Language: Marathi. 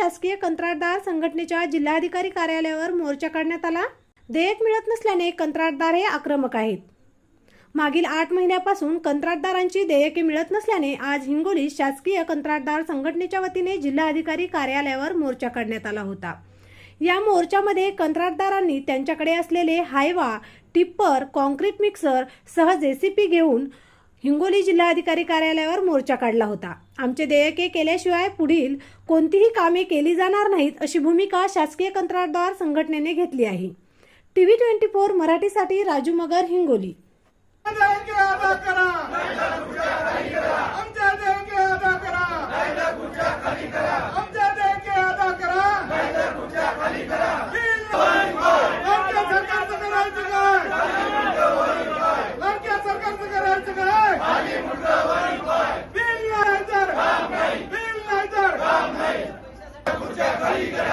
शासकीय कंत्राटदार संघटनेच्या जिल्हाधिकारी कार्यालयावर मोर्चा काढण्यात आला. देयक मिळत नसल्याने कंत्राटदार हे आक्रमक आहेत. मागील आठ महिन्यापासून कंत्राटदारांची देयके मिळत नसल्याने आज हिंगोली शासकीय कंत्राटदार संघटनेच्या वतीने जिल्हाधिकारी कार्यालयावर मोर्चा काढण्यात आला होता. या मोर्चामध्ये कंत्राटदारांनी त्यांच्याकडे असलेले हायवा टिप्पर कॉन्क्रीट मिक्सर सह जेसीपी घेऊन हिंगोली जिल्हाधिकारी कार्यालयावर मोर्चा काढला होता. आमचे देयके केल्याशिवाय पुढील कोणतीही कामे केली जाणार नाहीत अशी भूमिका शासकीय कंत्राटदार संघटनेने घेतली आहे. टीव्ही ट्वेंटी फोर मराठीसाठी राजू मगर हिंगोली. तर बिल नाही तर आमच्या